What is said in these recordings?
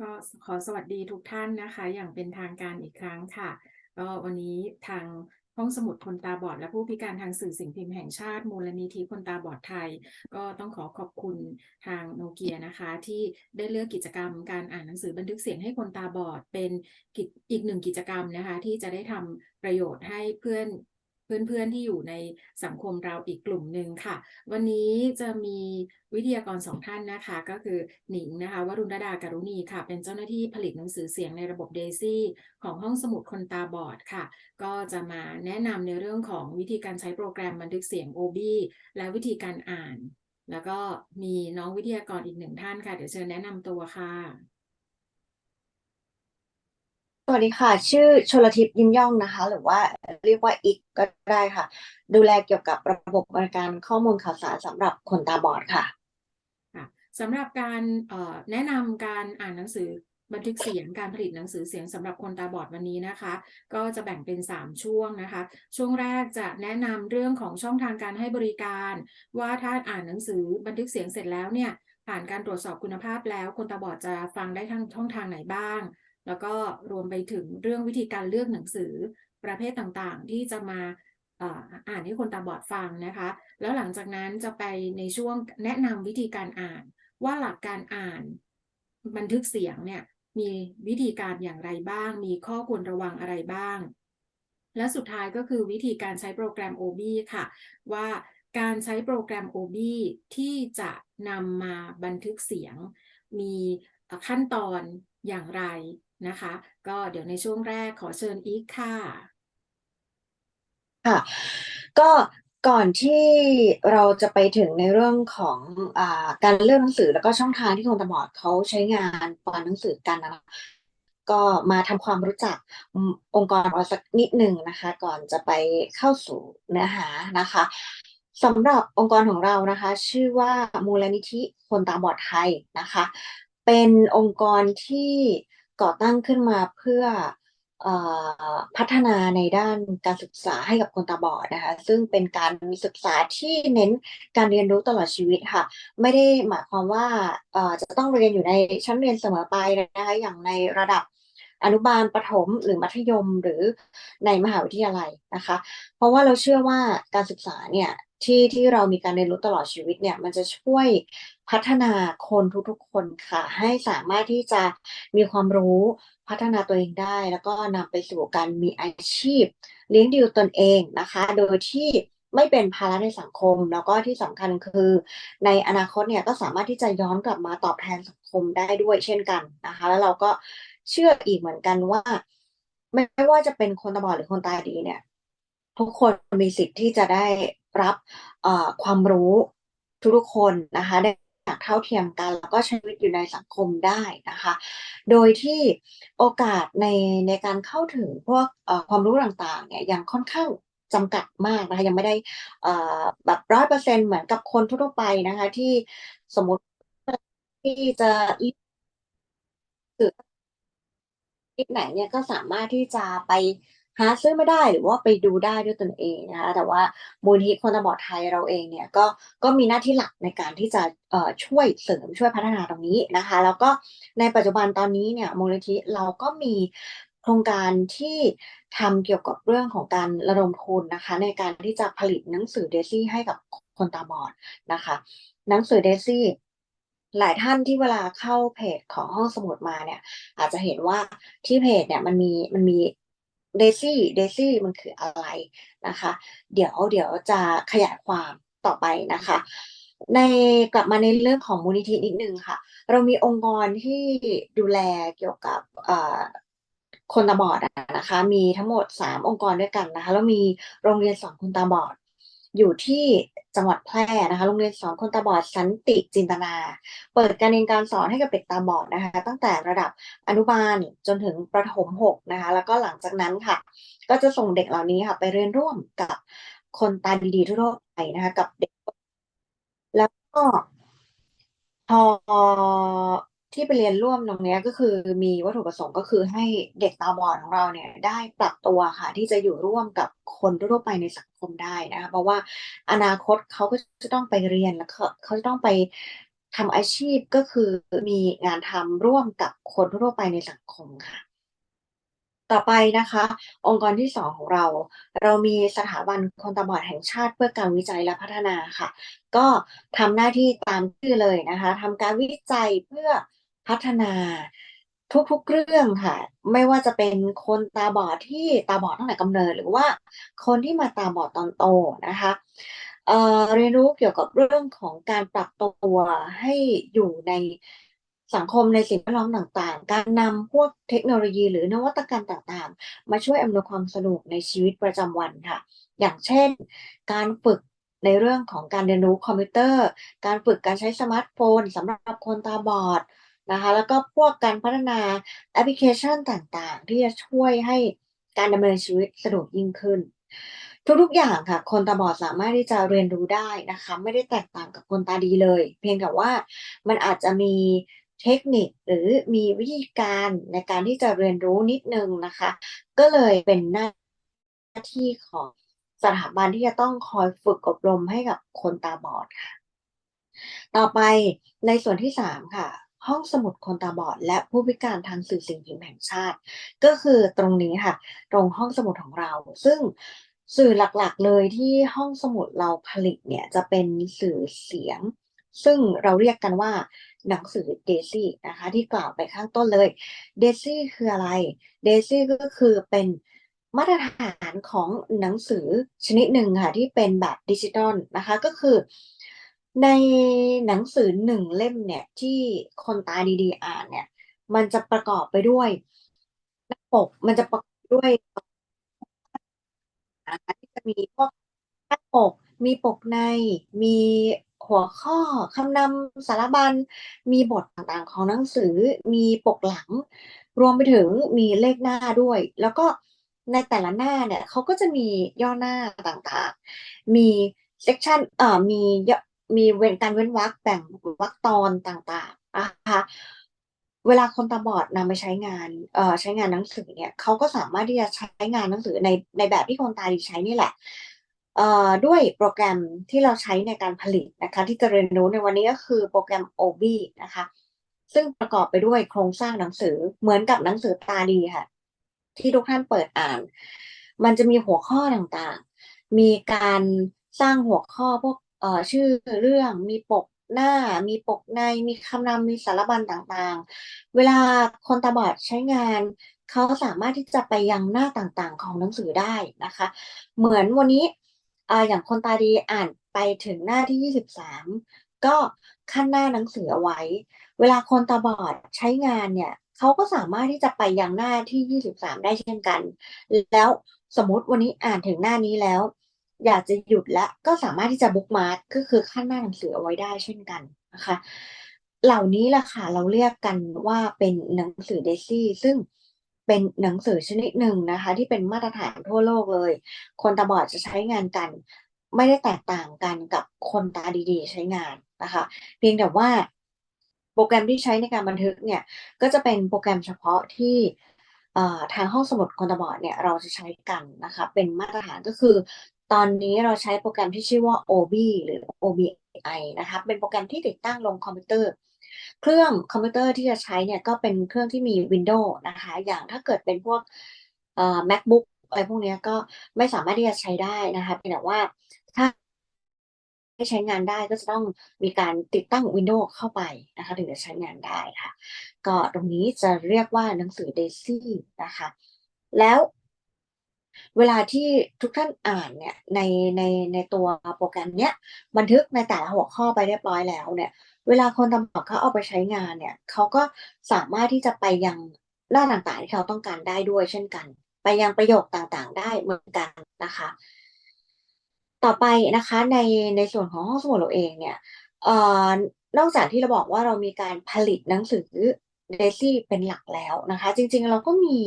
ก็ขอสวัสดีทุกท่านนะคะ อย่างเป็นทางการอีกครั้งค่ะก็วันนี้ทางห้องสมุดคนตาบอด และผู้พิการทางสื่อสิ่งพิมพ์แห่งชาติ มูลนิธิคนตาบอดไทย ก็ต้องขอขอบคุณทางโนเกียนะคะ ที่ได้เลือกกิจกรรมการอ่านหนังสือบันทึกเสียงให้คนตาบอดเป็นกิจอีกหนึ่งกิจกรรมนะคะ ที่จะได้ทำประโยชน์ให้เพื่อน เพื่อนๆที่อยู่ในสังคมเราอีกกลุ่มหนึ่งค่ะ วันนี้จะมีวิทยากรสองท่านนะคะ ก็คือหนิงนะคะวรุณดาการุณีค่ะ เป็นเจ้าหน้าที่ผลิตหนังสือเสียงในระบบเดซี่ของห้องสมุดคนตาบอดค่ะ ก็จะมาแนะนำในเรื่องของวิธีการใช้โปรแกรมบันทึกเสียง OB และวิธีการอ่าน แล้วก็มีน้องวิทยากรอีกหนึ่งท่านค่ะ เดี๋ยวเชิญแนะนำตัวค่ะ สวัสดีค่ะ ชื่อชลทิพย์ยิ้มย่องนะคะ หรือว่าเรียกว่าอีกก็ได้ค่ะ ดูแลเกี่ยวกับระบบบริการข้อมูลข่าวสารสำหรับคนตาบอดค่ะสำหรับการแนะนำการอ่านหนังสือบันทึกเสียงการผลิตหนังสือเสียงสำหรับคนตาบอดวันนี้นะคะ ก็จะแบ่งเป็น 3 ช่วงนะคะ ช่วงแรกจะแนะนำเรื่องของช่องทางการให้บริการ ว่าถ้าอ่านหนังสือบันทึกเสียงเสร็จแล้วเนี่ยผ่านการตรวจสอบคุณภาพแล้วคนตาบอดจะฟังได้ทั้งช่องทางไหนบ้าง แล้วก็รวมไปถึงเรื่องวิธีการเลือกหนังสือประเภทต่างๆ ที่จะมาอ่ออ่านให้คนตาบอดฟังนะคะ แล้วหลังจากนั้นจะไปในช่วงแนะนำวิธีการอ่าน ว่าหลักการอ่านบันทึกเสียงเนี่ยมีวิธีการอย่างไรบ้าง มีข้อควรระวังอะไรบ้าง และสุดท้ายก็คือวิธีการใช้โปรแกรม OB ค่ะ ว่าการใช้โปรแกรม OB ที่จะนำมาบันทึกเสียง มีขั้นตอนอย่างไร นะคะ ก็เดี๋ยวในช่วงแรกขอเชิญอีกค่ะ ค่ะ ก็ก่อนที่เราจะไปถึงในเรื่องของอการเลือกหนังสือแล้วก็ช่องทางที่คนตาบอดเขาใช้งานปอนหนังสือกันนะคะก็มาทำความรู้จักอืมองค์กรเราสักนิดหนึ่งนะคะ ก่อนจะไปเข้าสู่เนื้อหานะคะสำหรับองค์กรของเรานะคะ ชื่อว่ามูลนิธิคนตาบอดไทยนะคะ เป็นองค์กรที่ ก่อตั้งขึ้นมาเพื่อพัฒนาในด้านการศึกษาให้กับคนตาบอดนะคะ ซึ่งเป็นการศึกษาที่เน้นการเรียนรู้ตลอดชีวิตค่ะ ไม่ได้หมายความว่าจะต้องเรียนอยู่ในชั้นเรียนเสมอไปนะคะอย่างในระดับอนุบาลประถมหรือมัธยมหรือในมหาวิทยาลัยนะคะ เพราะว่าเราเชื่อว่าการศึกษาเนี่ยที่ที่เรามีการเรียนรู้ตลอดชีวิตเนี่ยมันจะช่วย พัฒนาคนทุกๆคนค่ะ ให้สามารถที่จะมีความรู้พัฒนาตัวเองได้ แล้วก็นำไปสู่การมีอาชีพ เลี้ยงดูตนเองนะคะ โดยที่ไม่เป็นภาระในสังคม แล้วก็ที่สำคัญคือ ในอนาคตเนี่ยก็สามารถที่จะย้อนกลับมาตอบแทนสังคมได้ด้วยเช่นกันนะคะ แล้วเราก็เชื่ออีกเหมือนกันว่า ไม่ว่าจะเป็นคนตาบอดหรือคนตาดีเนี่ย ทุกคนมีสิทธิ์ที่จะได้รับเอ่อความรู้ทุกๆคนนะคะได้ อย่างเท่าเทียมกัน แล้วก็ใช้ชีวิตอยู่ในสังคมได้นะคะ โดยที่โอกาสในในการเข้าถึงพวกความรู้ต่างๆเนี่ยยังค่อนข้างจำกัดมากนะคะยังไม่ได้แบบร้อยเปอร์เซ็นต์เหมือนกับคนทั่วไปนะคะที่สมมติที่จะสื่อที่ไหนเนี่ยก็สามารถที่จะไป หาซื้อไม่ได้หรือว่าไปดูได้ด้วยตนเองนะคะแต่ว่ามูลนิธิคนตาบอดไทยเราเองเนี่ยก็ก็มีหน้าที่หลักในการที่จะเอ่อช่วยเสริมช่วยพัฒนาตรงนี้นะคะ แล้วก็ในปัจจุบันตอนนี้เนี่ยมูลนิธิเราก็มีโครงการที่ทำเกี่ยวกับเรื่องของการระดมทุนนะคะ ในการที่จะผลิตหนังสือเดซี่ให้กับคนตาบอดนะคะ หนังสือเดซี่หลายท่านที่เวลาเข้าเพจของห้องสมุดมาเนี่ย อาจจะเห็นว่าที่เพจเนี่ยมันมีมันมี เดซี่เดซี่มันคืออะไรนะคะ เดี๋ยวเดี๋ยวจะขยายความต่อไปนะคะ ในกลับมาในเรื่องของมูลนิธินิดนึงค่ะ เรามีองค์กรที่ดูแลเกี่ยวกับคนตาบอดนะคะ มีทั้งหมดสามองค์กรด้วยกันนะคะแล้วมีโรงเรียนสอนคนตาบอด อยู่ที่จังหวัดแพร่นะคะโรงเรียนสอนคนตาบอดสันติจินตนา เปิดการเรียนการสอนให้กับเด็กตาบอดนะคะ ตั้งแต่ระดับอนุบาลจนถึงประถมหกนะคะ แล้วก็หลังจากนั้นค่ะ ก็จะส่งเด็กเหล่านี้ค่ะ ไปเรียนร่วมกับคนตาดีๆทั่วไปนะคะ กับเด็ก แล้วก็พอ ที่ไปเรียนร่วมตรงนี้ก็คือมีวัตถุประสงค์ก็คือให้เด็กตาบอดของเราเนี่ยได้ปรับตัวค่ะที่จะอยู่ร่วมกับคนทั่วไปในสังคมได้นะคะเพราะว่าอนาคตเขาก็จะต้องไปเรียนแล้วเขาเขาจะต้องไปทำอาชีพก็คือมีงานทำร่วมกับคนทั่วไปในสังคมค่ะ ต่อไปนะคะ องค์กรที่สองของเรา เรามีสถาบันคนตาบอดแห่งชาติเพื่อการวิจัยและพัฒนาค่ะ ก็ทำหน้าที่ตามชื่อเลยนะคะทำการวิจัยเพื่อ พัฒนาทุกๆเรื่องค่ะ ไม่ว่าจะเป็นคนตาบอดที่ตาบอดตั้งแต่กำเนิด หรือว่าคนที่มาตาบอดตอนโตนะคะเเรียนรู้เกี่ยวกับเรื่องของการปรับตัวให้อยู่ในสังคมในสิ่งแวดล้อมต่างๆ การนำพวกเทคโนโลยีหรือนวัตกรรมต่างๆ มาช่วยอำนวยความสะดวกในชีวิตประจำวันค่ะ อย่างเช่น การฝึกในเรื่องของการเรียนรู้คอมพิวเตอร์ การฝึกการใช้สมาร์ทโฟนสำหรับคนตาบอด นะคะแล้วก็พวกการพัฒนาแอปพลิเคชันต่างๆ ที่จะช่วยให้การดำเนินชีวิตสะดวกยิ่งขึ้น ทุกๆอย่างค่ะ คนตาบอดสามารถที่จะเรียนรู้ได้นะคะ ไม่ได้แตกต่างกับคนตาดีเลย เพียงแต่ว่ามันอาจจะมีเทคนิคหรือมีวิธีการในการที่จะเรียนรู้นิดนึงนะคะ ก็เลยเป็นหน้าที่ของสถาบันที่จะต้องคอยฝึกอบรมให้กับคนตาบอดค่ะ ต่อไปในส่วนที่สามค่ะ ห้องสมุดคนตาบอด และผู้พิการทางสื่อสิ่งพิมพ์แห่งชาติ ก็คือตรงนี้ค่ะ ตรงห้องสมุดของเรา ซึ่งสื่อหลักๆเลยที่ห้องสมุดเราผลิตเนี่ยจะเป็นสื่อเสียง ซึ่งเราเรียกกันว่าหนังสือเดซี่นะคะที่กล่าวไปข้างต้นเลยเดซี่คืออะไรเดซี่ก็คือเป็นมาตรฐานของหนังสือชนิดหนึ่งค่ะที่เป็นแบบดิจิตอลนะคะก็คือ ในหนังสือหนึ่งเล่มเนี่ย ที่คนตาดีๆ อ่านเนี่ย มันจะประกอบไปด้วยหน้าปกมันจะประกอบด้วยที่จะมีพวกหน้าปก มีปกใน มีหัวข้อคำนำสารบัญ มีบทต่างๆของหนังสือ มีปกหลัง รวมไปถึงมีเลขหน้าด้วย แล้วก็ในแต่ละหน้าเนี่ยเขาก็จะมีย่อหน้าต่างๆ มีเซกชันเอ่อมีย่อ มีเว้นการเว้นวรรคแบ่งวรรคตอนต่างๆนะคะเวลาคนตาบอดนำไปใช้งานเอ่อใช้งานหนังสือเนี่ยเขาก็สามารถที่จะใช้งานหนังสือในในแบบที่คนตาดีใช้นี่แหละเอ่อด้วยโปรแกรมที่เราใช้ในการผลิตนะคะ ที่จะเรียนรู้ในวันนี้ก็คือโปรแกรม OB นะคะ ซึ่งประกอบไปด้วยโครงสร้างหนังสือเหมือนกับหนังสือตาดีค่ะ ที่ทุกท่านเปิดอ่าน มันจะมีหัวข้อต่างๆ มีการสร้างหัวข้อพวก อ่อชื่อเรื่องมีปกหน้ามีปกในมีคำนำมีสารบัญต่างๆ เวลาคนตาบอดใช้งาน เขาสามารถที่จะไปยังหน้าต่างๆ ของหนังสือได้นะคะ เหมือนวันนี้อ่าอย่างคนตาดีอ่านไปถึงหน้าที่ 23 ก็ขั้นหน้าหนังสือเอาไว้ เวลาคนตาบอดใช้งานเนี่ยเขาก็สามารถที่จะไปยังหน้าที่ 23 ได้เช่นกัน แล้วสมมติวันนี้อ่านถึงหน้านี้แล้ว อยากจะหยุดแล้วก็สามารถที่จะบุ๊กมาร์กก็คือขั้นหน้าหนังสือเอาไว้ได้เช่นกันนะคะ เหล่านี้แหละค่ะเราเรียกกันว่าเป็นหนังสือเดซี่ซึ่งเป็นหนังสือชนิดหนึ่งนะคะ ที่เป็นมาตรฐานทั่วโลกเลย คนตาบอดจะใช้งานกัน ไม่ได้แตกต่างกันกับคนตาดีๆ ใช้งานนะคะ เพียงแต่ว่าโปรแกรมที่ใช้ในการบันทึกเนี่ย ก็จะเป็นโปรแกรมเฉพาะที่ทางห้องสมุดคนตาบอดเนี่ยเราจะใช้กันนะคะ เป็นมาตรฐานก็คือ ตอนนี้เราใช้โปรแกรมที่ชื่อว่า OBI หรือ OBI นะคะเป็นโปรแกรมที่ติดตั้งลงคอมพิวเตอร์ เครื่องคอมพิวเตอร์ที่จะใช้เนี่ยก็เป็นเครื่องที่มี Windows นะคะ อย่างถ้าเกิดเป็นพวกเอ่อ MacBook อะไรพวกนี้ก็ไม่สามารถที่จะใช้ได้นะคะเพียงแต่ว่าถ้าให้ใช้งานได้ก็จะต้องมีการติดตั้ง Windows เข้าไปนะคะ ถึงจะใช้งานได้ค่ะ ก็ตรงนี้จะเรียกว่าหนังสือ Daisy นะคะ แล้ว เวลาที่ทุกท่านอ่านเนี่ยในในในตัวโปรแกรมเนี้ยบันทึกในแต่ละหัวข้อไปเรียบร้อยแล้วเนี่ย เวลาคนตาบอเขาเอาไปใช้งานเนี่ยเขาก็สามารถที่จะไปยังหน้าต่างๆที่เขาต้องการได้ด้วยเช่นกัน ไปยังประโยคต่างๆ ได้เหมือนกันนะคะ ต่อไปนะคะในในส่วนของห้องสมุดเราเองเนี่ยเอ่อนอกจากที่เราบอกว่าเรามีการผลิตหนังสือเดซี่เป็นหลักแล้วนะคะ จริงๆเราก็มี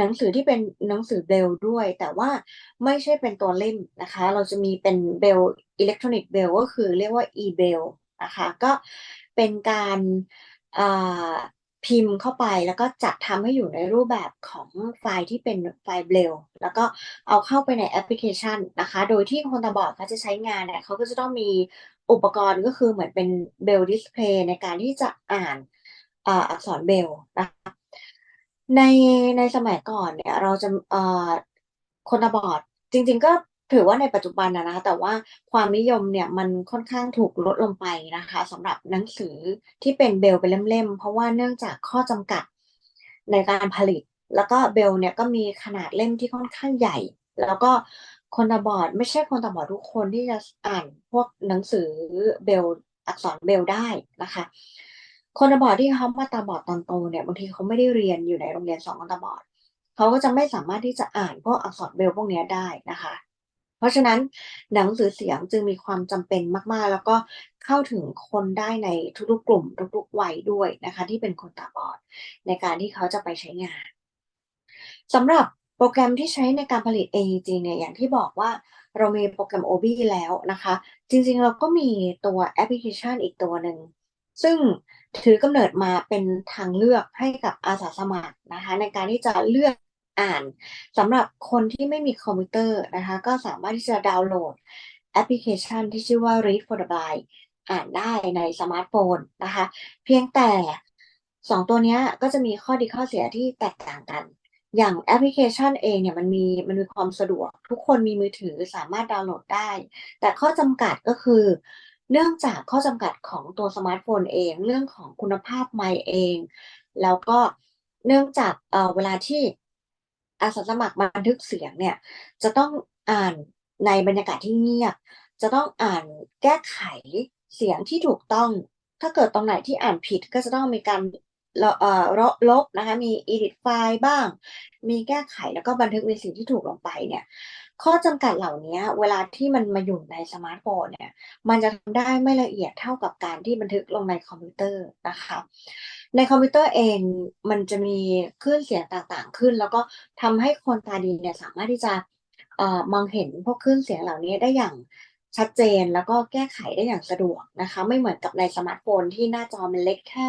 หนังสือที่เป็นหนังสือเบลด้วย แต่ว่าไม่ใช่เป็นตัวเล่มนะคะ เราจะมีเป็นเบลอิเล็กทรอนิกส์เบลก็คือเรียกว่า e-bell นะคะก็เป็นการพิมพ์เข้าไปแล้วก็จัดทำให้อยู่ในรูปแบบของไฟล์ที่เป็นไฟล์เบลแล้วก็เอาเข้าไปในแอปพลิเคชันนะคะ โดยที่คนตาบอดเขาจะใช้งานเนี่ยเขาก็จะต้องมีอุปกรณ์ก็คือเหมือนเป็นเบลดิสเพลย์ในการที่จะอ่านอักษรเบลนะคะ ในในสมัยก่อนเนี่ยเราจะ เอ่อ คนตาบอด จริง ๆ ก็ถือว่าในปัจจุบันนะนะคะ แต่ว่าความนิยมเนี่ยมันค่อนข้างถูกลดลงไปนะคะสำหรับหนังสือที่เป็นเบลเป็นเล่ม ๆ เพราะว่าเนื่องจากข้อจำกัดในการผลิต แล้วก็เบลเนี่ยก็มีขนาดเล่มที่ค่อนข้างใหญ่ แล้วก็คนตาบอด ไม่ใช่คนตาบอดทุกคนที่จะอ่านพวกหนังสือเบลอักษรเบลได้นะคะ คนตาบอดที่เขามาตาบอดตอนโตเนี่ยบางทีเขาไม่ได้เรียนอยู่ในโรงเรียนสอนคนตาบอดเขาก็จะไม่สามารถที่จะอ่านพวกอักษรเบลพวกนี้ได้นะคะ เพราะฉะนั้นหนังสือเสียงจึงมีความจำเป็นมากๆ แล้วก็เข้าถึงคนได้ในทุกๆกลุ่มทุกๆวัยด้วยนะคะ ที่เป็นคนตาบอดในการที่เขาจะไปใช้งานสำหรับโปรแกรมที่ใช้ในการผลิต AEG เนี่ยอย่างที่บอกว่าเรามีโปรแกรม OBI แล้วนะคะ จริงๆเราก็มีตัวแอปพลิเคชันอีกตัวหนึ่ง ซึ่ง ถือกำเนิดมาเป็นทางเลือกให้กับอาสาสมัครนะคะในการที่จะเลือกอ่านสำหรับคนที่ไม่มีคอมพิวเตอร์นะคะก็สามารถที่จะดาวน์โหลดแอปพลิเคชันที่ชื่อว่า Read for the Blind อ่านได้ในสมาร์ทโฟนนะคะเพียงแต่สองตัวนี้ก็จะมีข้อดีข้อเสียที่แตกต่างกัน อย่างแอปพลิเคชันเองเนี่ยมันมีมันมีความสะดวก ทุกคนมีมือถือสามารถดาวน์โหลดได้ แต่ข้อจำกัดก็คือ เนื่องจากข้อจำกัดของตัวสมาร์ทโฟนเอง เรื่องของคุณภาพไมค์เอง แล้วก็เนื่องจากเเวลาที่อาสาสมัครบันทึกเสียงเนี่ย จะต้องอ่านในบรรยากาศที่เงียบ จะต้องอ่านแก้ไขเสียงที่ถูกต้อง ถ้าเกิดตรงไหนที่อ่านผิดก็จะต้องมีการลเอ่อลบลบนะคะ มี edit ไฟล์บ้าง มีแก้ไขแล้วก็บันทึกในสิ่งที่ถูกลงไปเนี่ย ข้อจำกัดเหล่านี้เวลาที่มันมาอยู่ในสมาร์ทโฟนเนี่ยมันจะทำได้ไม่ละเอียดเท่ากับการที่บันทึกลงในคอมพิวเตอร์นะคะในคอมพิวเตอร์เองมันจะมีคลื่นเสียงต่างๆ ขึ้น แล้วก็ทำให้คนตาดีเนี่ยสามารถที่จะเอ่อมองเห็นพวกคลื่นเสียงเหล่านี้ได้อย่างชัดเจนแล้วก็แก้ไขได้อย่างสะดวกนะคะ ไม่เหมือนกับในสมาร์ทโฟนที่หน้าจอมันเล็กแค่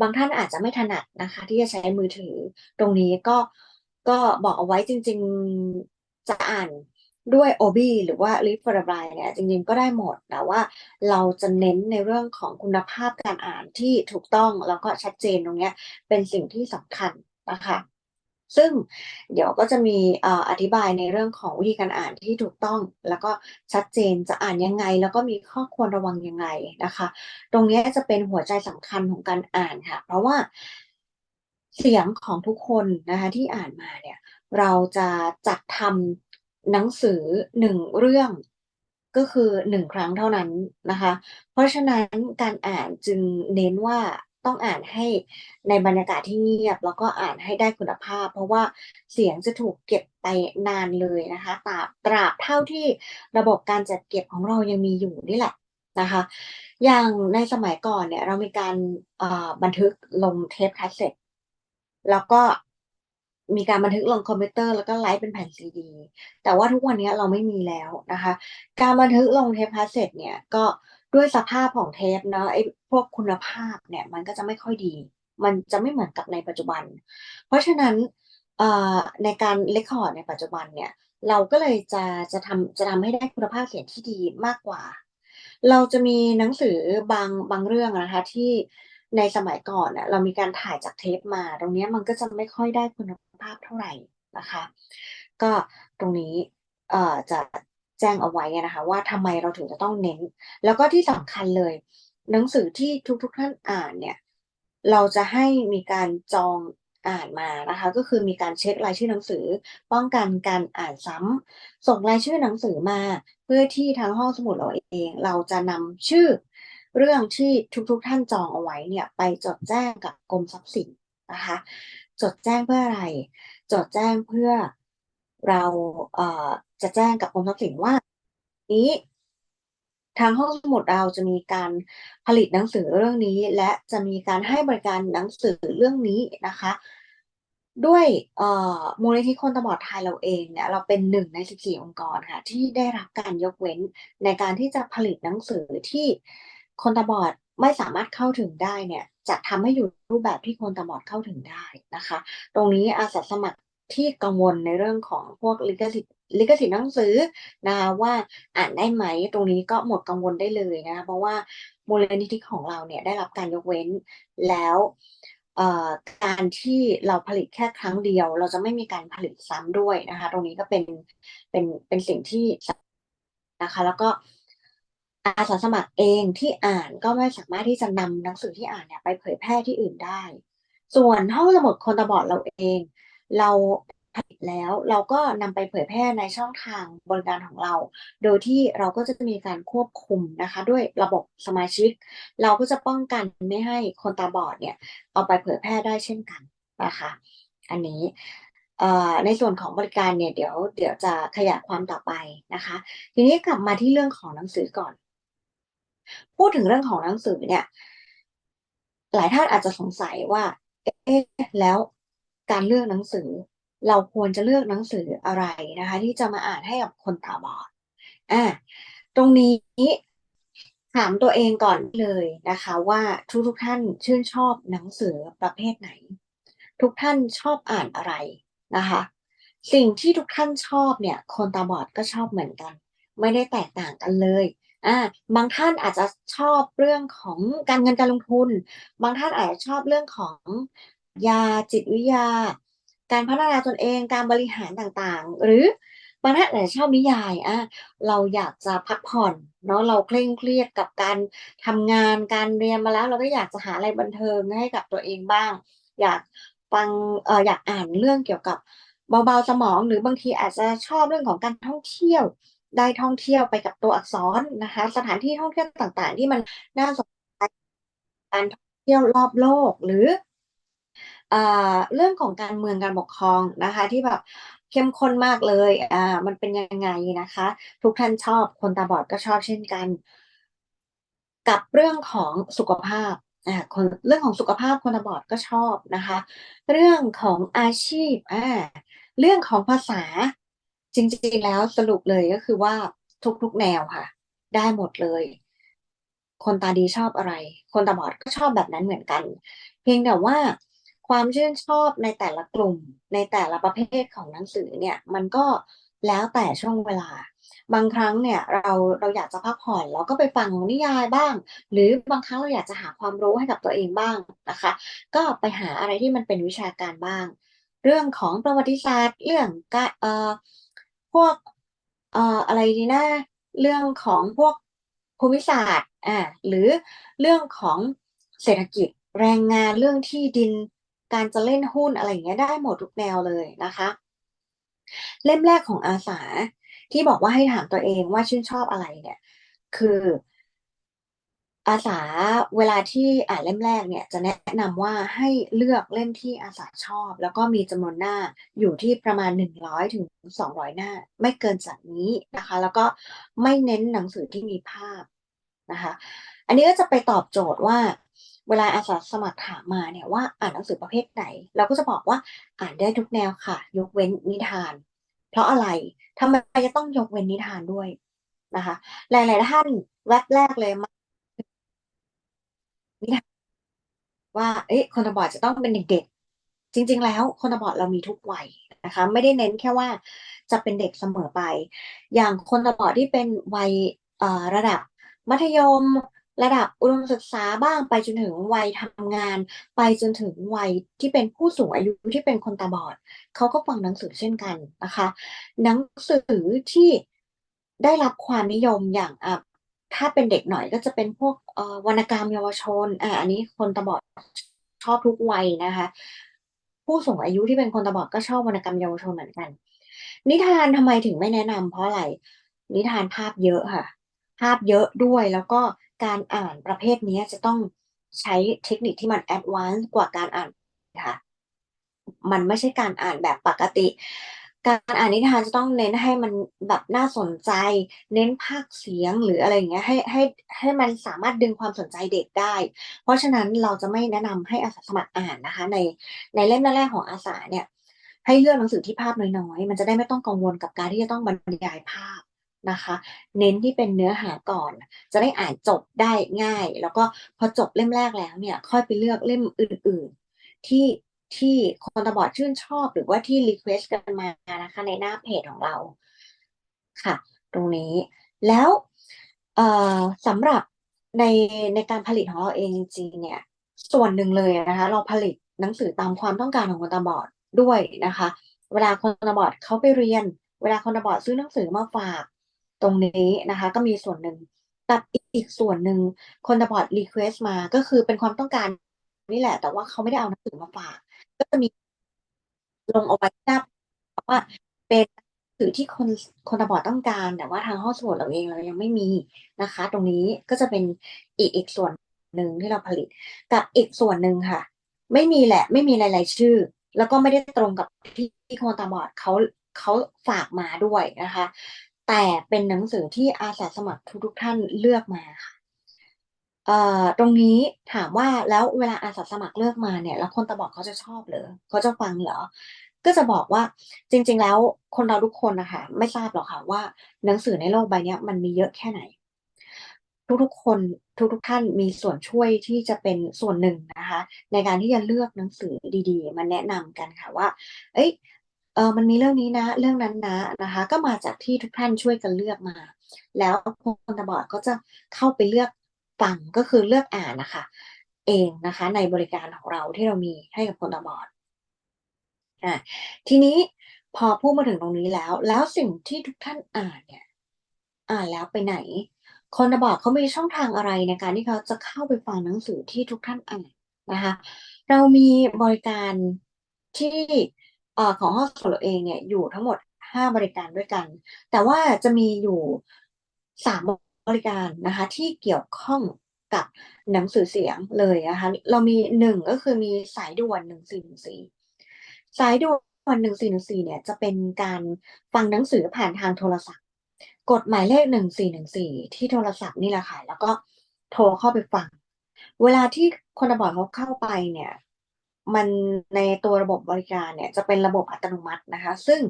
บางท่านอาจจะไม่ถนัดนะคะ ที่จะใช้มือถือตรงนี้ก็ก็บอกเอาไว้จริงๆ จะอ่านด้วย OBI หรือว่า Read for the Blind เนี่ยจริงๆก็ได้หมด แต่ว่าเราจะเน้นในเรื่องของคุณภาพการอ่านที่ถูกต้องแล้วก็ชัดเจนตรงเนี้ยเป็นสิ่งที่สำคัญนะคะซึ่งเดี๋ยวก็จะมีเอ่ออธิบายในเรื่องของวิธีการอ่านที่ถูกต้อง แล้วก็ชัดเจนจะอ่านยังไง แล้วก็มีข้อควรระวังยังไงนะคะ ตรงเนี้ยจะเป็นหัวใจสำคัญของการอ่านค่ะ เพราะว่าเสียงของทุกคนนะคะที่อ่านมาเนี่ย เราจะจัดทำหนังสือหนึ่งเรื่องก็คือหนึ่งครั้งเท่านั้นนะคะ เพราะฉะนั้นการอ่านจึงเน้นว่าต้องอ่านให้ในบรรยากาศที่เงียบ แล้วก็อ่านให้ได้คุณภาพ เพราะว่าเสียงจะถูกเก็บไปนานเลยนะคะตราบตราบเท่าที่ระบบการจัดเก็บของเรายังมีอยู่นี่แหละนะคะ อย่างในสมัยก่อนเนี่ยเรามีการบันทึกลงเทปคาสเซ็ตแล้วก็ มีการบันทึกลงคอมพิวเตอร์แล้วก็ไลฟ์เป็นแผ่นซีดี แต่ว่าทุกวันนี้เราไม่มีแล้วนะคะ การบันทึกลงเทปคาสเซ็ตเนี่ยก็ด้วยสภาพของเทปเนาะไอ้พวกคุณภาพเนี่ยมันก็จะไม่ค่อยดี มันจะไม่เหมือนกับในปัจจุบัน เพราะฉะนั้นเอ่อในการเรคคอร์ดในปัจจุบันเนี่ยเราก็เลยจะจะทำจะทำให้ได้คุณภาพเสียงที่ดีมากกว่า เราจะมีหนังสือบางบางเรื่องนะคะที่ ในสมัยก่อนน่ะเรามีการถ่ายจากเทปมา ตรงนี้มันก็จะไม่ค่อยได้คุณภาพเท่าไหร่นะคะ ก็ตรงนี้เอ่อจะแจ้งเอาไว้นะคะ ว่าทำไมเราถึงจะต้องเน้น แล้วก็ที่สำคัญเลย หนังสือที่ทุกๆท่านอ่านเนี่ยเราจะให้มีการจองอ่านมานะคะ ก็คือมีการเช็ครายชื่อหนังสือ ป้องกันการอ่านซ้ำส่งรายชื่อหนังสือมา เพื่อที่ทางห้องสมุดเราเอง เราจะนำชื่อ เรื่องที่ทุกๆท่านจองเอาไว้เนี่ยไปจดแจ้งกับกรมทรัพย์สินนะคะจดแจ้งเพื่ออะไร จดแจ้งเพื่อเราเอ่อจะแจ้งกับกรมทรัพย์สินว่า นี้ทางห้องสมุดเราจะมีการผลิตหนังสือเรื่องนี้ และจะมีการให้บริการหนังสือเรื่องนี้นะคะ ด้วยมูลนิธิคนตาบอดไทยเราเองเนี่ยเราเป็นหนึ่งใน 14 องค์กรค่ะ ที่ได้รับการยกเว้นในการที่จะผลิตหนังสือที่ คนตาบอดไม่สามารถเข้าถึงได้เนี่ยจะทำให้อยู่รูปแบบที่คนตาบอดเข้าถึงได้นะคะ ตรงนี้อาสาสมัครที่กังวลในเรื่องของพวกลิขสิทธิ์ลิขสิทธิ์หนังสือนะคะว่าอ่านได้ไหมตรงนี้ก็หมดกังวลได้เลยนะคะเพราะว่ามูลนิธิของเราเนี่ยได้รับการยกเว้นแล้วการที่เราผลิตแค่ครั้งเดียว เราจะไม่มีการผลิตซ้ำด้วยนะคะ ตรงนี้ก็เป็นเป็นเป็นสิ่งที่นะคะ แล้วก็ อาสาสมัครเองที่อ่านก็ไม่สามารถที่จะนำหนังสือที่อ่านเนี่ยไปเผยแพร่ที่อื่นได้ ส่วนห้องสมุดคนตาบอดเราเอง เราผลิตแล้วเราก็นำไปเผยแพร่ในช่องทางบริการของเรา โดยที่เราก็จะมีการควบคุมนะคะ ด้วยระบบสมาชิก เราก็จะป้องกันไม่ให้คนตาบอดเนี่ยเอาไปเผยแพร่ได้เช่นกันนะคะ อันนี้ในส่วนของบริการเนี่ยเดี๋ยวเดี๋ยวจะขยายความต่อไปนะคะ ทีนี้กลับมาที่เรื่องของหนังสือก่อน พูดถึงเรื่องของหนังสือเนี่ย หลายท่านอาจจะสงสัยว่า เอ๊ะแล้วการเลือกหนังสือ เราควรจะเลือกหนังสืออะไรนะคะ ที่จะมาอ่านให้กับคนตาบอดอ่าตรงนี้ถามตัวเองก่อนเลยนะคะ ว่าทุกทุกท่านชื่นชอบหนังสือประเภทไหน ทุกท่านชอบอ่านอะไรนะคะ สิ่งที่ทุกท่านชอบเนี่ย คนตาบอดก็ชอบเหมือนกัน ไม่ได้แตกต่างกันเลย อ่าบางท่านอาจจะชอบเรื่องของการเงินการลงทุน บางท่านอาจจะชอบเรื่องของยาจิตวิทยา การพัฒนาตนเองการบริหารต่างๆ หรือบางท่านอาจจะชอบนิยายอะเราอยากจะพักผ่อนเนาะเราเคร่งเครียดกับการทำงานการเรียนมาแล้ว เราก็อยากจะหาอะไรบันเทิงให้กับตัวเองบ้าง อยากฟังเอออยากอ่านเรื่องเกี่ยวกับเบาๆสมอง หรือบางทีอาจจะชอบเรื่องของการท่องเที่ยว ได้ท่องเที่ยวไปกับตัวอักษรนะคะ สถานที่ท่องเที่ยวต่างๆ ที่มันน่าสนใจการท่องเที่ยวรอบโลกหรืออ่าเรื่องของการเมืองการปกครองนะคะ ที่แบบเข้มข้นมากเลยอ่ามันเป็นยังไงนะคะ ทุกท่านชอบคนตาบอดก็ชอบเช่นกัน กับเรื่องของสุขภาพอ่าคนเรื่องของสุขภาพคนตาบอดก็ชอบนะคะ เรื่องของอาชีพอ่าเรื่องของภาษา จริง ๆ แล้วสรุปเลยก็คือว่าทุกๆแนวค่ะ ได้หมดเลย คนตาดีชอบอะไร คนตาบอดก็ชอบแบบนั้นเหมือนกัน เพียงแต่ว่าความชื่นชอบในแต่ละกลุ่มในแต่ละประเภทของหนังสือเนี่ย มันก็แล้วแต่ช่วงเวลา บางครั้งเนี่ยเราเราอยากจะพักผ่อนเราก็ไปฟังนิยายบ้าง หรือบางครั้งเราอยากจะหาความรู้ให้กับตัวเองบ้างนะคะ ก็ไปหาอะไรที่มันเป็นวิชาการบ้าง เรื่องของประวัติศาสตร์ เรื่องการเอ่อ วกเอ่ออะไรดีนะเรื่องของพวกภูมิศาสตร์อ่าหรือเรื่องของเศรษฐกิจแรงงานเรื่องที่ดินการจะเล่นหุ้นอะไรอย่างเงี้ยได้หมดทุกแนวเลยนะคะ เล่มแรกของอาสาที่บอกว่าให้ถามตัวเองว่าชื่นชอบอะไรเนี่ย คือ อาสาเวลาที่อ่านเล่มแรกเนี่ยจะแนะนำว่าให้เลือกเล่มที่อาสาชอบ แล้วก็มีจำนวนหน้าอยู่ที่ประมาณหนึ่งร้อยถึงสองร้อยหน้า ไม่เกินจากนี้นะคะ แล้วก็ไม่เน้นหนังสือที่มีภาพนะคะ อันนี้ก็จะไปตอบโจทย์ว่าเวลาอาสาสมัครถามมาเนี่ยว่าอ่านหนังสือประเภทไหน เราก็จะบอกว่าอ่านได้ทุกแนวค่ะ ยกเว้นนิทาน เพราะอะไรทำไมจะต้องยกเว้นนิทานด้วยนะคะ หลาย ๆ ท่านแวบแรกเลยมา นิทานว่าเอ๊ะคนตาบอดจะต้องเป็นเด็กๆ จริง ๆ แล้วคนตาบอดเรามีทุกวัยนะคะ ไม่ได้เน้นแค่ว่าจะเป็นเด็กเสมอไป อย่างคนตาบอดที่เป็นวัยระดับมัธยม ระดับอุดมศึกษาบ้างไปจนถึงวัยทำงาน ไปจนถึงวัยที่เป็นผู้สูงอายุที่เป็นคนตาบอดเขาก็ฟังหนังสือเช่นกันนะคะ หนังสือที่ได้รับความนิยมอย่างอะ ถ้าเป็นเด็กหน่อยก็จะเป็นพวกวรรณกรรมเยาวชนอ่าอันนี้คนตาบอดชอบทุกวัยนะคะ ผู้สูงอายุที่เป็นคนตาบอดก็ชอบวรรณกรรมเยาวชนเหมือนกัน นิทานทำไมถึงไม่แนะนำเพราะอะไรนิทานภาพเยอะค่ะ ภาพเยอะด้วยแล้วก็การอ่านประเภทนี้จะต้องใช้เทคนิคที่มันแอดวานซ์กว่าการอ่านค่ะ มันไม่ใช่การอ่านแบบปกติ การอ่านนิทานจะต้องเน้นให้มันแบบน่าสนใจ เน้นภาคเสียงหรืออะไรอย่างเงี้ยให้ให้ให้มันสามารถดึงความสนใจเด็กได้ เพราะฉะนั้นเราจะไม่แนะนำให้อาสาสมัครอ่านนะคะ ในในเล่มแรกๆของอาสาเนี่ย ให้เลือกหนังสือที่ภาพน้อยๆมันจะได้ไม่ต้องกังวลกับการที่จะต้องบรรยายภาพนะคะ เน้นที่เป็นเนื้อหาก่อน จะได้อ่านจบได้ง่าย แล้วก็พอจบเล่มแรกแล้วเนี่ย ค่อยไปเลือกเล่มอื่น ๆ ที่ ที่คนตาบอดชื่นชอบหรือว่าที่รีเควสต์กันมานะคะในหน้าเพจของเราค่ะ ตรงนี้แล้วสำหรับในในการผลิตของเราเองจริงๆเนี่ย ส่วนหนึ่งเลยนะคะ เราผลิตหนังสือตามความต้องการของคนตาบอดด้วยนะคะ เวลาคนตาบอดเขาไปเรียน เวลาคนตาบอดซื้อหนังสือมาฝากตรงนี้นะคะ ก็มีส่วนหนึ่งกับอีกส่วนหนึ่งคนตาบอดรีเควสมาก็คือเป็นความต้องการนี่แหละ แต่ว่าเขาไม่ได้เอาหนังสือมาฝาก ก็จะมีลงเอาไว้หน้าว่าเป็นหนังสือที่คนคนตาบอดต้องการ แต่ว่าทางห้องสมุดเราเองเรายังไม่มีนะคะ ตรงนี้ก็จะเป็นอีกอีกส่วนหนึ่งที่เราผลิต กับอีกส่วนหนึ่งค่ะ ไม่มีแหละ ไม่มีรายชื่อ แล้วก็ไม่ได้ตรงกับที่ที่คนตาบอดเขาเขาฝากมาด้วยนะคะ แต่เป็นหนังสือที่อาสาสมัครทุกๆท่านเลือกมาค่ะ เอ่อตรงนี้ถามว่าแล้วเวลาอาสาสมัครเลือกมาเนี่ย แล้วคนตาบอดเขาจะชอบเหรอเขาจะฟังเหรอ ก็จะบอกว่าจริง ๆ แล้วคนเราทุกคนนะคะไม่ทราบหรอกค่ะว่าหนังสือในโลกใบนี้มันมีเยอะแค่ไหน ทุกๆคนทุกๆท่านมีส่วนช่วยที่จะเป็นส่วนหนึ่งนะคะ ในการที่จะเลือกหนังสือดีๆ มาแนะนำกันค่ะว่า เอ้ยเออมันมีเรื่องนี้นะ เรื่องนั้นนะนะคะ ก็มาจากที่ทุกท่านช่วยกันเลือกมา แล้วคนตาบอดก็จะเข้าไปเลือก ฟังก็คือเลือกอ่านนะคะ เองนะคะ ในบริการของเราที่เรามีให้กับคนตาบอดอะทีนี้พอพูดมาถึงตรงนี้แล้ว แล้วสิ่งที่ทุกท่านอ่านเนี่ย อ่านแล้วไปไหน คนตาบอดเขามีช่องทางอะไรในการที่เขาจะเข้าไปฟังหนังสือที่ทุกท่านอ่านนะคะ เรามีบริการที่อของห้องสมุดเราเองเนี่ยอยู่ทั้งหมดห้าบริการด้วยกัน แต่ว่าจะมีอยู่สาม บริการนะคะที่เกี่ยวข้องกับหนังสือเสียงเลยนะคะเรามีหนึ่งก็คือมีสายด่วนหนึ่งสี่หนึ่งสี่สายด่วนหนึ่งสี่หนึ่งสี่เนี่ยจะเป็นการฟังหนังสือผ่านทางโทรศัพท์ กดหมายเลขหนึ่งสี่หนึ่งสี่ที่โทรศัพท์นี่แหละค่ะแล้วก็โทรเข้าไปฟัง เวลาที่คนตาบอดเขาเข้าไปเนี่ยมันในตัวระบบบริการเนี่ยจะเป็นระบบอัตโนมัตินะคะ ซึ่ง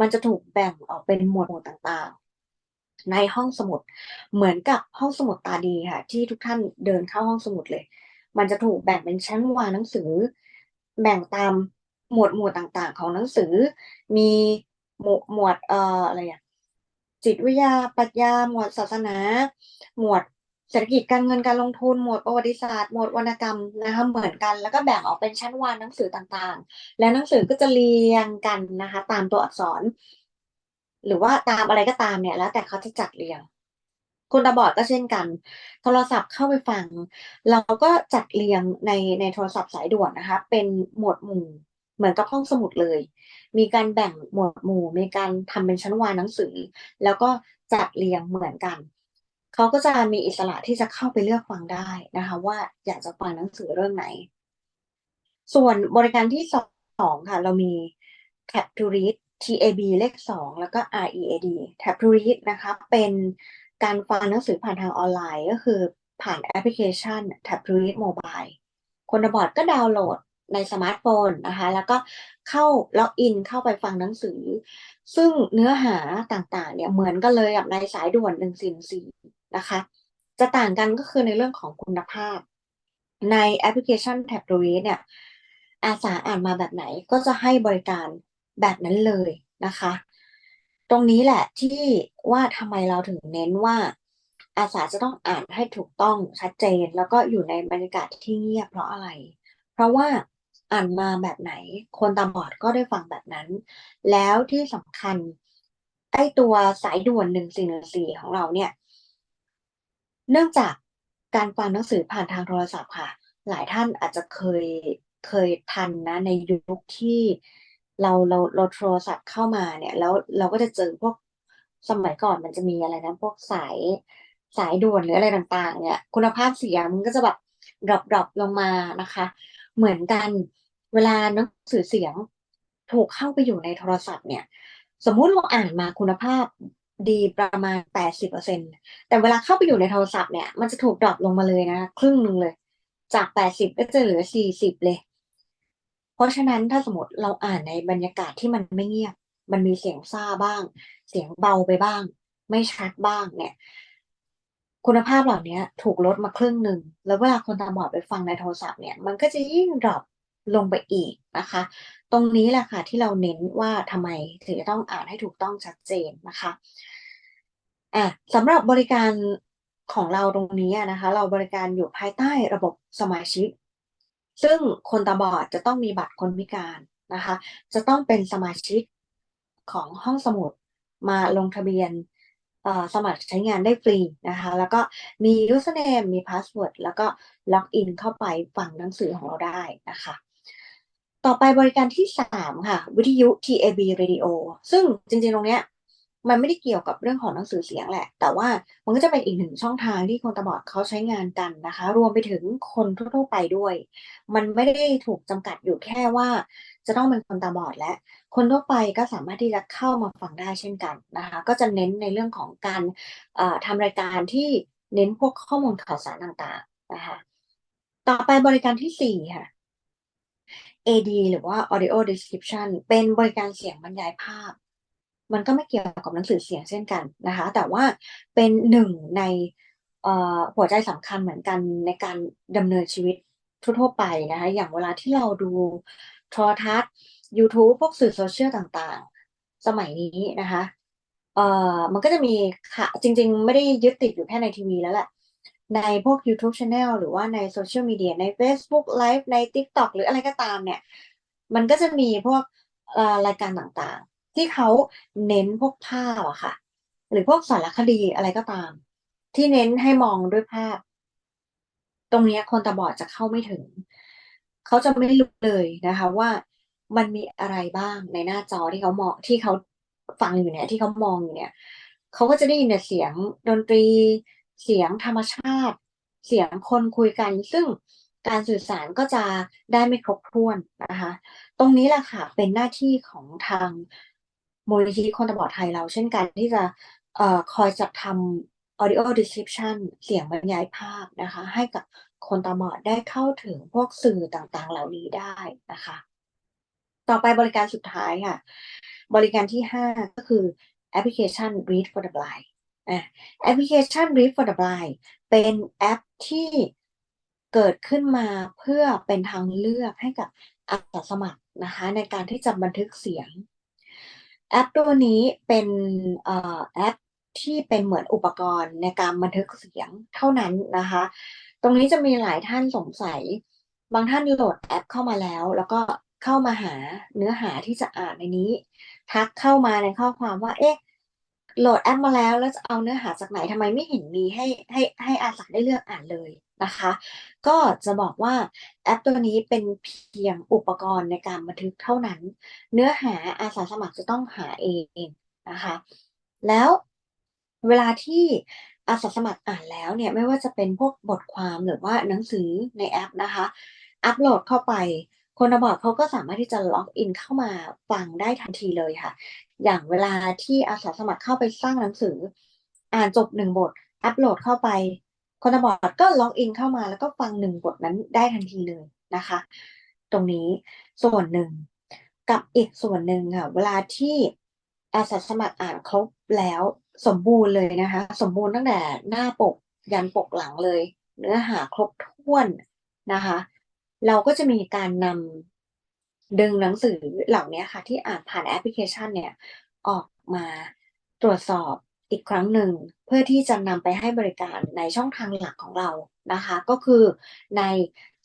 มันจะถูกแบ่งออกเป็นหมวดหมู่ต่าง ในห้องสมุด เหมือนกับห้องสมุดตาดีค่ะ ที่ทุกท่านเดินเข้าห้องสมุดเลย มันจะถูกแบ่งเป็นชั้นวางหนังสือ แบ่งตามหมวดหมู่ต่างๆ ของหนังสือ มีหมวดหมวดเอ่ออะไรอะจิตวิทยาปรัชญาหมวดศาสนา หมวดเศรษฐกิจการเงินการลงทุนหมวดประวัติศาสตร์หมวดวรรณกรรมนะคะเหมือนกัน แล้วก็แบ่งออกเป็นชั้นวางหนังสือต่างๆ แล้วหนังสือก็จะเรียงกันนะคะ ตามตัวอักษร หรือว่าตามอะไรก็ตามเนี่ย แล้วแต่เขาจะจัดเรียง คนตาบอดก็เช่นกัน โทรศัพท์เข้าไปฟัง เราก็จัดเรียงในในโทรศัพท์สายด่วนนะคะ เป็นหมวดหมู่เหมือนกับห้องสมุดเลย มีการแบ่งหมวดหมู่มีการทำเป็นชั้นวางหนังสือ แล้วก็จัดเรียงเหมือนกันเขาก็จะมีอิสระที่จะเข้าไปเลือกฟังได้นะคะ ว่าอยากจะฟังหนังสือเรื่องไหน ส่วนบริการที่สองค่ะ เรามี Tap to Read TAB เลขสองแล้วก็ READ Tap Read นะคะ เป็นการฟังหนังสือผ่านทางออนไลน์ก็คือผ่านแอปพลิเคชัน Tap Read Mobile คนตาบอดก็ดาวน์โหลดในสมาร์ทโฟนนะคะ แล้วก็เข้าล็อกอินเข้าไปฟังหนังสือ ซึ่งเนื้อหาต่างๆ เนี่ยเหมือนกันเลยกับในสายด่วน144นะคะ จะต่างกันก็คือในเรื่องของคุณภาพ ในแอปพลิเคชัน Tab Read เนี่ยอาสาอ่านมาแบบไหนก็จะให้บริการ แบบนั้นเลยนะคะ ตรงนี้แหละที่ว่าทำไมเราถึงเน้นว่า อาสาจะต้องอ่านให้ถูกต้องชัดเจน แล้วก็อยู่ในบรรยากาศที่เงียบเพราะอะไร เพราะว่าอ่านมาแบบไหน คนตาบอดก็ได้ฟังแบบนั้น แล้วที่สำคัญไอ้ตัวสายด่วนหนึ่งสี่หนึ่งสี่ของเราเนี่ย เนื่องจากการฟังหนังสือผ่านทางโทรศัพท์ค่ะ หลายท่านอาจจะเคยเคยทันนะในยุคที่ เราเราเราโทรศัพท์เข้ามาเนี่ยแล้วเราก็จะเจอพวกสมัยก่อนมันจะมีอะไรนะ พวกสายสายด่วนหรืออะไรต่างๆ เนี่ย คุณภาพเสียงมันก็จะแบบดรอปดรอปลงมานะคะ เหมือนกันเวลาหนังสือเสียงถูกเข้าไปอยู่ในโทรศัพท์เนี่ย สมมุติเราอ่านมาคุณภาพดีประมาณแปดสิบเปอร์เซ็นต์แต่เวลาเข้าไปอยู่ในโทรศัพท์เนี่ย มันจะถูกดรอปลงมาเลยนะ ครึ่งหนึ่งเลย จากแปดสิบก็จะเหลือสี่สิบเลย ราะฉะนั้นถ้าสมมติเราอ่านในบรรยากาศที่มันไม่เงียบ มันมีเสียงซ่าบ้าง เสียงเบาไปบ้าง ไม่ชัดบ้างเนี่ย คุณภาพเหล่านี้ถูกลดมาครึ่งหนึ่ง แล้วเวลาคนตาบอดไปฟังในโทรศัพท์เนี่ย มันก็จะยิ่งดรอปลงไปอีกนะคะ ตรงนี้แหละค่ะที่เราเน้นว่าทำไมถึงจะต้องอ่านให้ถูกต้องชัดเจนนะคะอะสำหรับบริการของเราตรงนี้นะคะ เราบริการอยู่ภายใต้ระบบสมาชิก ซึ่งคนตาบอดจะต้องมีบัตรคนพิการนะคะ จะต้องเป็นสมาชิกของห้องสมุดมาลงทะเบียนสมัครใช้งานได้ฟรีนะคะ แล้วก็มี username มี password แล้วก็ล็อกอินเข้าไปฟังหนังสือของเราได้นะคะ ต่อไปบริการที่ 3 ค่ะ วิทยุ TAB Radio ซึ่งจริงๆ ตรงเนี้ย มันไม่ได้เกี่ยวกับเรื่องของหนังสือเสียงแหละ แต่ว่ามันก็จะเป็นอีกหนึ่งช่องทางที่คนตาบอดเขาใช้งานกันนะคะ รวมไปถึงคนทั่วไปด้วย มันไม่ได้ถูกจำกัดอยู่แค่ว่า จะต้องเป็นคนตาบอดและ คนทั่วไปก็สามารถที่จะเข้ามาฟังได้เช่นกันนะคะ ก็จะเน้นในเรื่องของการเอ่อทำรายการที่เน้นพวกข้อมูลข่าวสารต่างๆนะคะ ต่อไปบริการที่4ค่ะ AD หรือว่า Audio Description เป็นบริการเสียงบรรยายภาพ มันก็ไม่เกี่ยวกับหนังสือเสียงเช่นกันนะคะ แต่ว่าเป็นหนึ่งในหัวใจสำคัญเหมือนกันในการดำเนินชีวิตทั่วๆไปนะคะ อย่างเวลาที่เราดูโทรทัศน์ YouTube พวกสื่อโซเชียลต่างๆ สมัยนี้นะคะเอ่อมันก็จะมีค่ะจริง ๆ ไม่ได้ยึดติดอยู่แค่ในทีวีแล้วแหละ ในพวก YouTube Channel หรือว่าในโซเชียลมีเดียใน Facebook Live ใน TikTok หรืออะไรก็ตามเนี่ย มันก็จะมีพวกรายการต่างๆ ที่เขาเน้นพวกภาพอะค่ะ หรือพวกสารคดีอะไรก็ตาม ที่เน้นให้มองด้วยภาพ ตรงนี้คนตาบอดจะเข้าไม่ถึง เขาจะไม่รู้เลยนะคะว่ามันมีอะไรบ้างในหน้าจอที่เขามองที่เขาฟังอยู่เนี่ยที่เขามองอยู่เนี่ยเขาก็จะได้ยินแต่เสียงดนตรี เสียงธรรมชาติ เสียงคนคุยกัน ซึ่งการสื่อสารก็จะได้ไม่ครบถ้วนนะคะ ตรงนี้แหละค่ะเป็นหน้าที่ของทาง มูลนิธิคนตาบอดไทยเราเช่นกันที่จะเอ่อคอยจัดทำ audio description เสียงบรรยายภาพนะคะ ให้กับคนตาบอดได้เข้าถึงพวกสื่อต่างๆ เหล่านี้ได้นะคะ ต่อไปบริการสุดท้ายค่ะ บริการที่ 5 ก็คือแอปพลิเคชัน Read for the Blind แอปพลิเคชัน Read for the Blind เป็นแอปที่เกิดขึ้นมาเพื่อเป็นทางเลือกให้กับอาสาสมัครนะคะ ในการที่จะบันทึกเสียง แอปตัวนี้เป็นแอปที่เป็นเหมือนอุปกรณ์ในการบันทึกเสียงเท่านั้นนะคะ ตรงนี้จะมีหลายท่านสงสัย บางท่านโหลดแอปเข้ามาแล้ว แล้วก็เข้ามาหาเนื้อหาที่จะอ่านในนี้ ทักเข้ามาในข้อความว่า เอ๊ะ โหลดแอปมาแล้ว แล้วจะเอาเนื้อหาจากไหนทำไมไม่เห็นมีให้ให้ให้อาสาได้เลือกอ่านเลย นะคะ ก็จะบอกว่าแอปตัวนี้เป็นเพียงอุปกรณ์ในการบันทึกเท่านั้น เนื้อหาอาสาสมัครจะต้องหาเองนะคะ แล้วเวลาที่อาสาสมัครอ่านแล้วเนี่ยไม่ว่าจะเป็นพวกบทความหรือว่าหนังสือในแอปนะคะ อัปโหลดเข้าไป คนตาบอดเขาก็สามารถที่จะล็อกอินเข้ามาฟังได้ทันทีเลยค่ะ อย่างเวลาที่อาสาสมัครเข้าไปสร้างหนังสือ อ่านจบหนึ่งบท อัปโหลดเข้าไป คนตบอดก็ล็อกอินเข้ามาแล้วก็ฟังหนึ่งบทนั้นได้ทันทีเลยนะคะ ตรงนี้ส่วนหนึ่งกับอีกส่วนหนึ่งค่ะ เวลาที่อาสาสมัครอ่านครบแล้วสมบูรณ์เลยนะคะ สมบูรณ์ตั้งแต่หน้าปกยันปกหลังเลย เนื้อหาครบถ้วนนะคะ เราก็จะมีการนำดึงหนังสือเหล่านี้ค่ะ ที่อ่านผ่านแอปพลิเคชันเนี่ย ออกมาตรวจสอบ อีกครั้งหนึ่งเพื่อที่จะนำไปให้บริการในช่องทางหลักของเรานะคะ ก็คือใน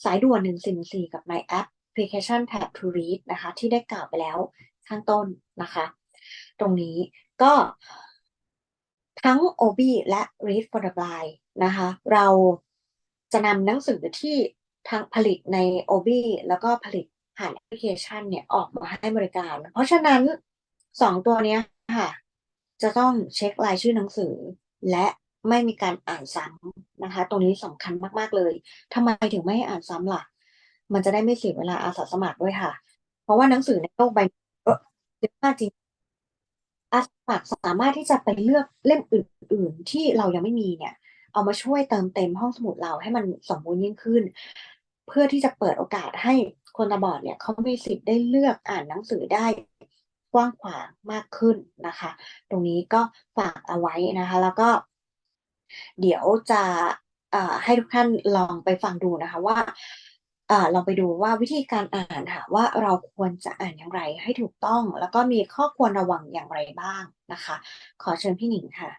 สายด่วน1 4 4กับในแอปพลิเคชัน Tap to Read นะคะ ที่ได้กล่าวไปแล้วข้างต้นนะคะ ตรงนี้ก็ทั้ง OB และ Read for the Blind นะคะ เราจะนำหนังสือที่ทางผลิตใน OB แล้วก็ผลิตผ่านแอปพลิเคชันเนี่ยออกมาให้บริการ เพราะฉะนั้นสองตัวเนี้ยค่ะ จะต้องเช็ครายชื่อหนังสือ และไม่มีการอ่านซ้ำนะคะ ตรงนี้สำคัญมาก ๆ เลยทำไมถึงไม่ให้อ่านซ้ำล่ะ มันจะได้ไม่เสียเวลาอาสาสมัครด้วยค่ะ เพราะว่าหนังสือในโลกใบนี้เยอะมากจริงอาสาสมัครสามารถที่จะไปเลือกเล่มอื่น ๆ ที่เรายังไม่มีเนี่ย เอามาช่วยเติมเต็มห้องสมุดเราให้มันสมบูรณ์ยิ่งขึ้น เพื่อที่จะเปิดโอกาสให้คนตาบอดเนี่ยเขามีสิทธิ์ได้เลือกอ่านหนังสือได้ ว้างขวางมากขึ้นนะคะ ตรงนี้ก็ฝากเอาไว้นะคะ แล้วก็ เดี๋ยวจะให้ทุกท่านลองไปฟังดูนะคะว่าอ่าลองไปดูว่าวิธีการอ่านค่ะว่าเราควรจะอ่านอย่างไรให้ถูกต้อง แล้วก็มีข้อควรระวังอย่างไรบ้างนะคะ ขอเชิญพี่หนิงค่ะ